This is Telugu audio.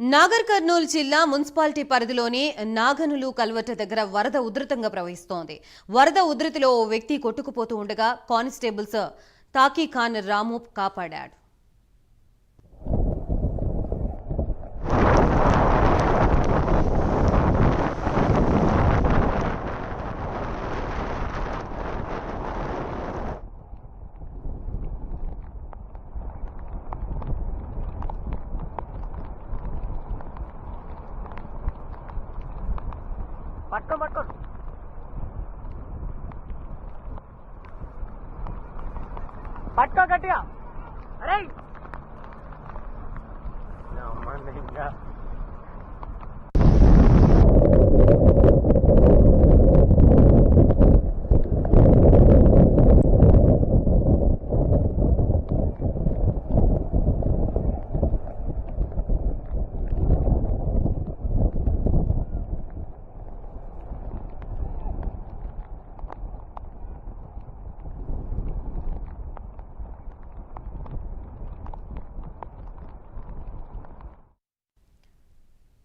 నాగర్ కర్నూలు జిల్లా మున్సిపాలిటీ పరిధిలోని నాగనులు కల్వట దగ్గర వరద ఉధృతంగా ప్రవహిస్తోంది. వరద ఉధృతిలో ఓ వ్యక్తి కొట్టుకుపోతూ ఉండగా కానిస్టేబుల్స్ తాకీ ఖాన్ రాము కాపాడాడు. పట్టుకో పట్టుకో. పట్టుకో గట్టిగా. అరే అమ్మ ఇంకా